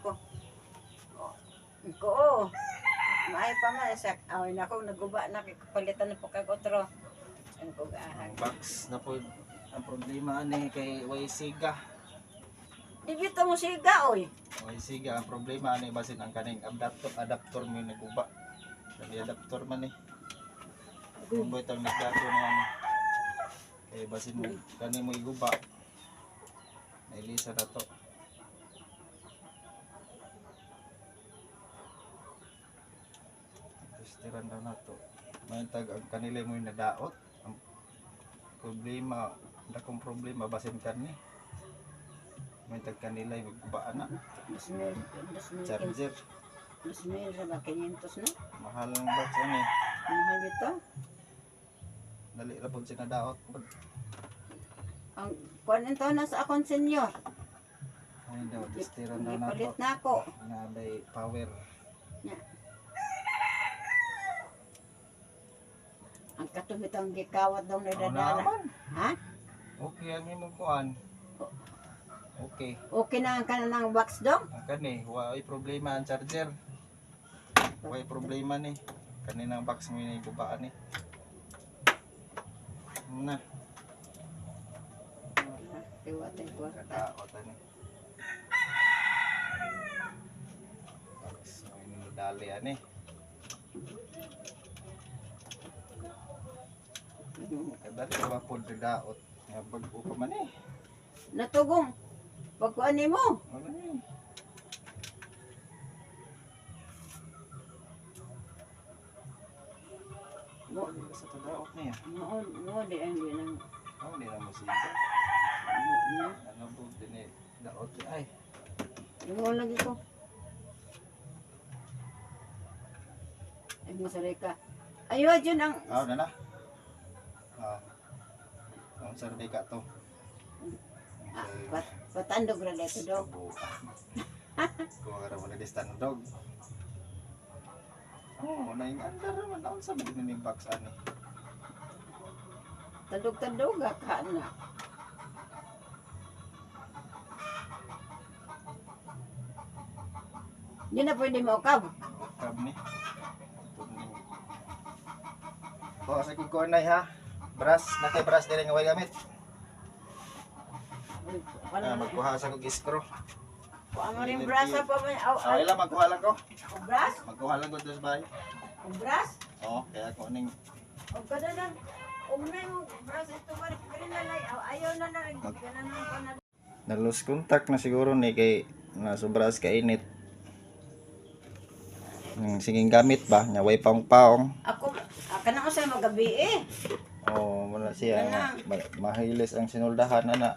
ko. Oh, ko, oh. Maay pa man, sa, away na ako, naguba na, palitan na po kag otro. Ang ah, box na po ang problema ni kay Waisiga. di bito mo siga, oy. Waisiga ang problema ni basin ang kaning adapter adapter mo yung naguba. Dali adapter man eh. Kung ba itong nagdato naman eh basin mo kani mo iguba. Nailisa na to. Testiran daw na to. May tag ang kanila mo yung nadaot. Ang problema, dakong problema basin kani. May tag kanila yung magbaan na. Charger. dos mil, sa ba, 500 na? Mahal ang box ano eh. Mahal dito. Dali ra po siya nadaot. Ang, kuwan ito na sa akong senior. Ay daw, testiran daw na to. Ipalit na ako. Naday power. Ang katumit ang gikawat daw na Ano dadala. naman? Ha? Okay ang imong kuan. Okay. Okay na ang kanang box daw? Ang kani, wala problema ang charger. Wala problema ni. Kaninang box mo yung ibabaan ni. Ano na, Tiwatay ko. kadaot ani. Box mo yung dali ani. Kadali ba po daot. Nga bago pa man eh. Natugong. Pagkuan mo. Wala eh. Mo, Wala sa tadaot niya. mo, mo, di ang di Oh, na musika. di na. Ano po, dini, daot niya. Ay, Ingon lagi ko. Ay, masaray ka. Ayaw, dyan ang, ah, na na. Ah, ang survey ka to. ah, pat, patandog na dito daw. Kung nga raw na standog. Oh, naing andar naman. Naon sa mga ni box ani. Tandog-tandog ka na. Di na pwede mo kab. Kab ni. Oh, sa kong kuanay ha. Brass, nakay brass dire nga way gamit. Ah, magkuha sa kong iskro. Kuha mo rin brasa pa ba? Ay, ila magkuha lang ko. bras? Magkuha lang ko sa bahay. Bras? Oh, kaya ko ning O kada lang. Umay mo, bras ito ba? Na lang. Aw, Ayaw na lang. Ganun lang pa na. na-lose contact na siguro ni kay na sobras ka init. Hmm, singing gamit ba? Nya way paong-paong. Ako, aka na ko sa magabi eh. Oh, wala siya. nga. Ma- mahilis ang sinuldahan na na.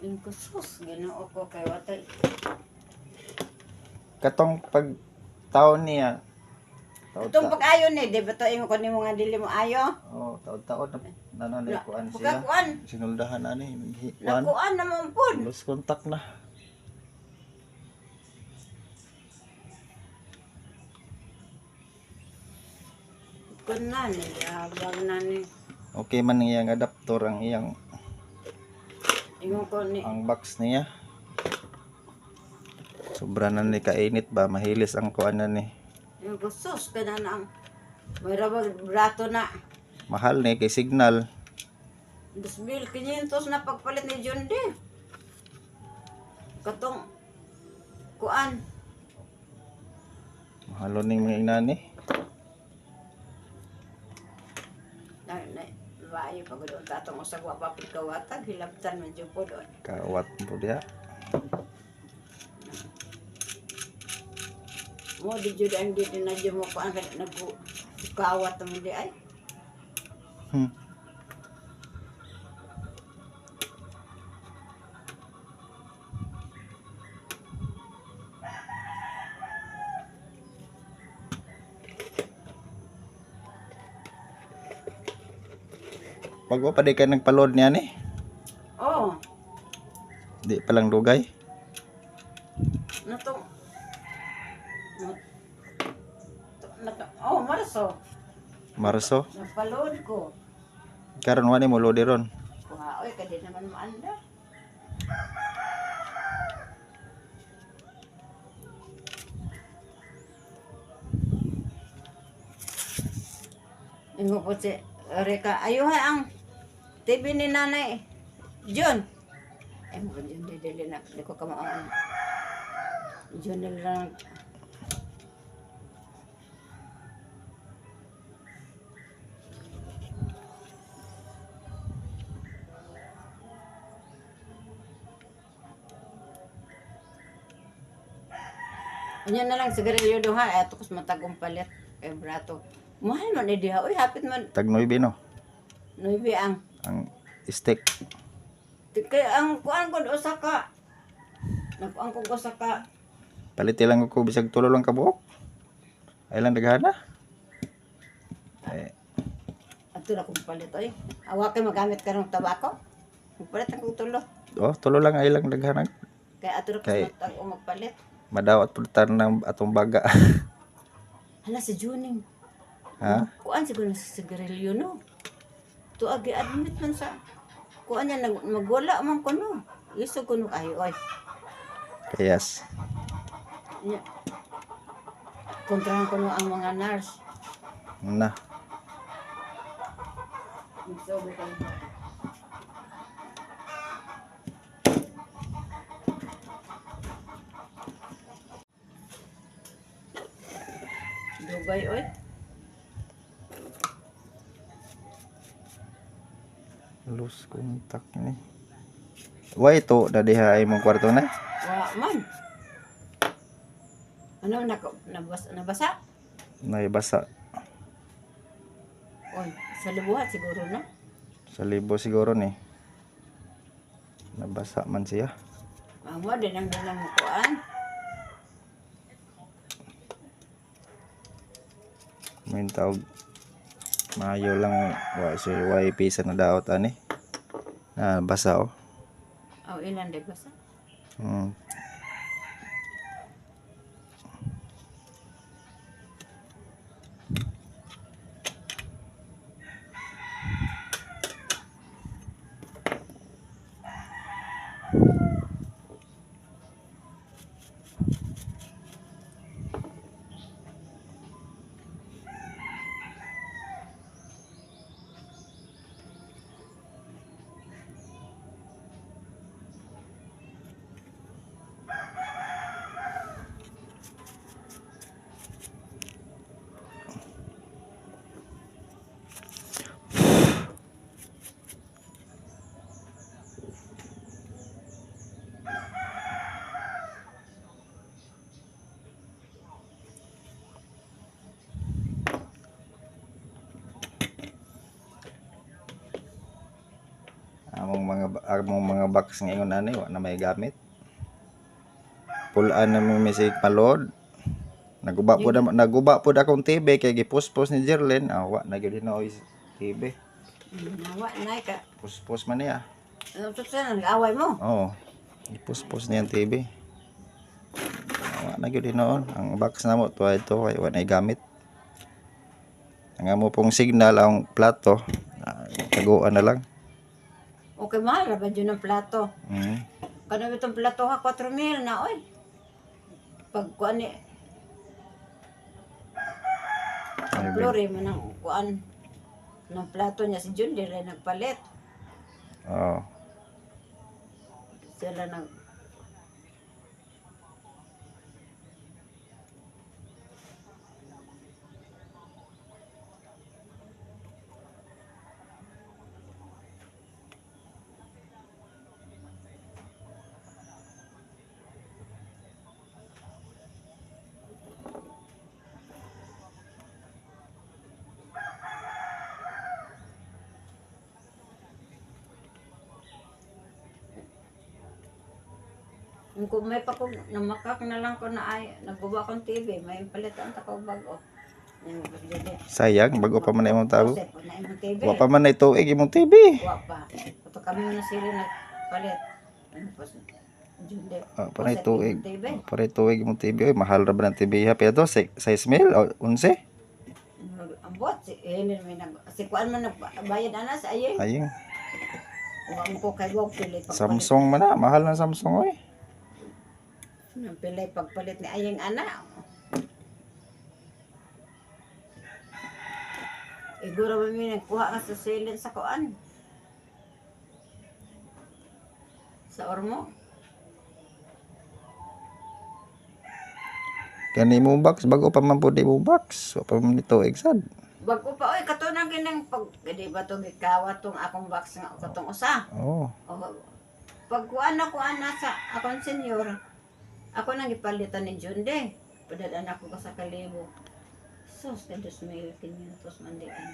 Yung kusus, ginoo ko kay watay. Katong pag taon niya. Taon Itong ta. pag-ayo ni, di ba to yung kunin mo nga dili mo ayo? Oh, taon-taon na nanay kuan siya. Pagkakuan, Sinuldahan na ni kuan. nakuan naman po. Lost contact na. Kun na ni, habang na ni. Okay man iyang adapter ang iyang Ingon ko ni, ang box niya. Sobra na ni kainit ba mahilis ang kuan na ni. yung kusus, ka na nang. May rabag brato na. Mahal ni kay signal. 2,500 na pagpalit ni John D. Katong, kuan. Mahalo ning mga inani. Bayo pag doon tatong usagwa papit kawatag, hilabtan man dyan po doon. Kawat po diha. Mo di jud ang di na jud mo kuan ka nagku kawat mo di ay. Hmm. Pag pa di ka nagpaload niya ni, Oh, di pa lang dugay. natong nat- nat- Oh, Marso. Marso. Napaload ko. Karon wani mo load ron. Kuha duha. Oy, kadi naman maanda. Ingo po si Rika, ayuha ang TV ni nanay. John. Ay mo John, dili na. Di ko kamaon. John na lang. Anya na lang sigarilyo duha ay ato kus matagong palit kay brato. Mahal man ni diha. Uy, hapit man Tag 9 no. Nuibi ang Ang stick. Di- kaya ang kuan ko usa ka. Nakuan ko usa ka. Paliti lang ko bisag tulo lang ka buok. Ay lang daghana. Ay, Ato na kong palit oy. Awa kay magamit ka ng tabako. Palit ang tulo. oh, tulo lang ay lang daghana. Kaya ato na Kay- kay o magpalit. Madawat pulutan ng atong baga. Hala si Juning. ha? Kuan siguro sa sigarilyo no. To agi admit man sa kuan niya nag magwala man ko no. Iso ko no ay oy. Kayas. Nya. Kontrahan ko no ang mga nurse. Na. Dugay oy. Lose contact ni. Wa ito dadiha ay mong kwarto na. Wa man. Ano naka nabasa nabasa? Naibasa Oy, sa libuhat siguro na. sa libo siguro ni. Nabasa man siya. Amo din ang dalang mukuan. May tawag maayo lang wa si way pisa na daot ani. Ah, basa oh. Aw ilan de basa? Hmm. Among mga box ngayon ani wa na may gamit. Pulaan na may sig palod. Naguba po na naguba po akong TV kay gipuspos ni Jerlyn. Ah, wa na gyud hinoy TV Nawa na ka. puspos man niya. Ano nag-away mo? oo gipuspos niya ang TV Ah, wa na gyud hinoon ang box na mo to ito kay wa na gamit. Ang amo pong signal ang plato. Ah, taguan na lang Okay, mahal ra ba dyan ang plato? mm. Kano itong plato ha, 4 mil na, oy. Pag kuan ni... Ang flore mo ng kuan ng plato niya si Jun, dila nagpalit. oo Sila nag... Kung may pa kung namakak na lang ko na ay, nagbuba kong TV, may palitan ta ko bago. Sayang bago pa man na imong na TV. Wa pa man na ituig imong TV. Wa pa. Ito kami na sila nagpalit. Ano. Ah, pa na ituig. TV. Para ituig imong TV. Oy, mahal ra ba ng TV ha? Pero 6 mil o 11? Ang bot, si Helen may nag... Si Kuan man nagbayad ana sa. Aying. Huwag ko kay Wog. Samsung man na, mahal ng Samsung oy. Nang pili pagpalit ni ayang ana. Iguro ba mi nagkuha ka sa silent sa kuan? Sa ormo? Kani mo box bago pa man pud mo box. Pa man nito exad. Bago pa oy katunang ginang pag di ba to gikawa tong akong box nga katong usa. Oh. O, pag kuan na kuan na sa akong senior, ako nang ipalitan ni Junde. Padadaan ako ka sa kalibo. Sus, ka 2,500 man di kan.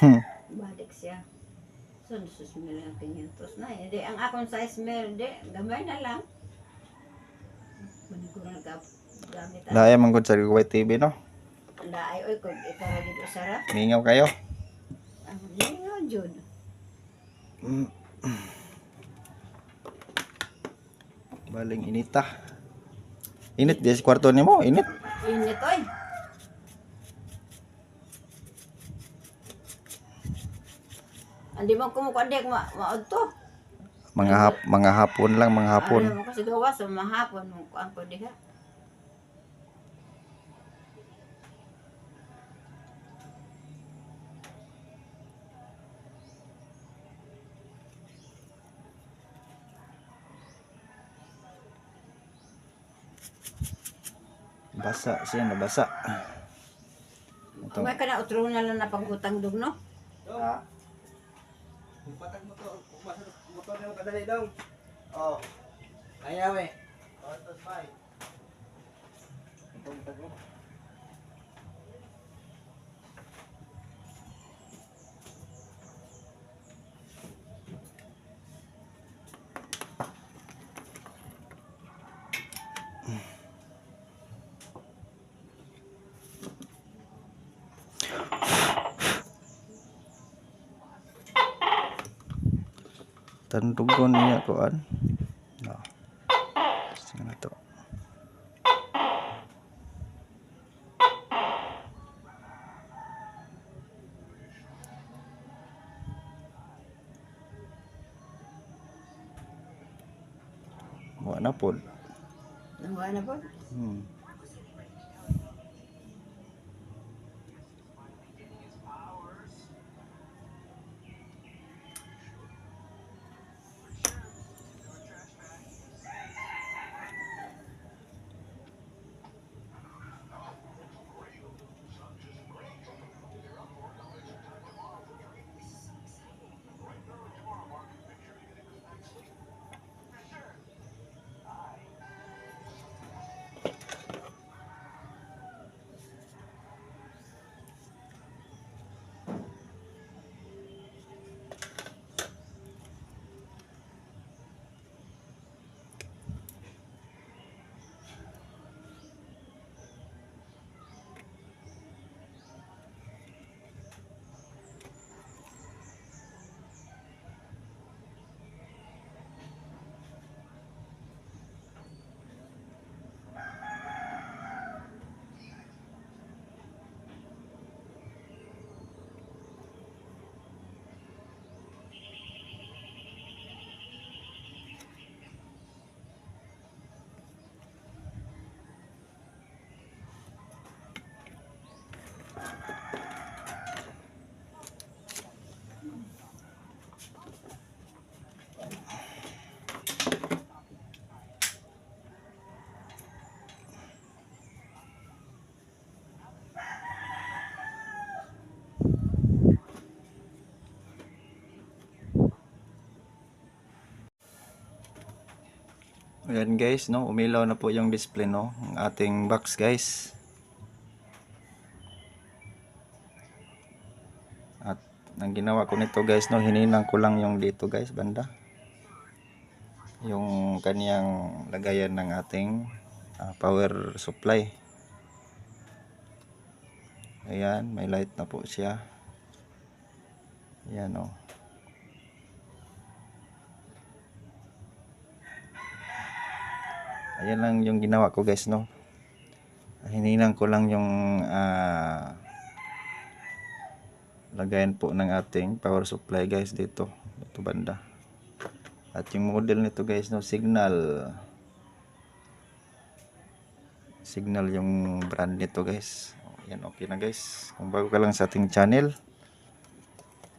Hmm. Balik siya. So, 2,500 na. Hindi, ang akong size meal, di, gamay na lang. Maniguro na ka gamit. ang Laaya man gud sa Kuwait TV no. Laay, oy, kung ipara dito sarap. Mingaw kayo. Ang lingaw, Jud. Baling inita. Init di sa kwarto nimo, init. Init, oy. Andi mo kumukuha di, ma maod to. Mga hap, mga hapon lang, mga hapon. Ano mo kasi gawa sa mahapon mo kuan ko diha. Basa siya nabasa. Ito. May kana utro na lang na pangutang dug no. Ha? Patag mo to, motor, motor na kadali daw. Oh. Ayaw eh. Tandugon niya kuan. No. Sige na to. Wa na pod. Nangwa na po. Hmm. Ayan guys, no, umilaw na po yung display no, ang ating box guys. At ang ginawa ko nito guys, no, hininang ko lang yung dito guys, banda. Yung kaniyang lagayan ng ating ah, power supply. Ayan, may light na po siya. Ayan oh. Ayan lang yung ginawa ko guys no. Hininang ko lang yung ah, lagayan po ng ating power supply guys dito. Dito banda. At yung model nito guys, no, signal. Signal yung brand nito guys. Yan, okay na guys. Kung bago ka lang sa ating channel,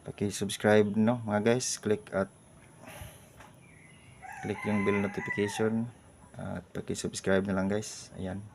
paki-subscribe no mga guys. Click at click yung bell notification at paki-subscribe na lang guys. Ayan.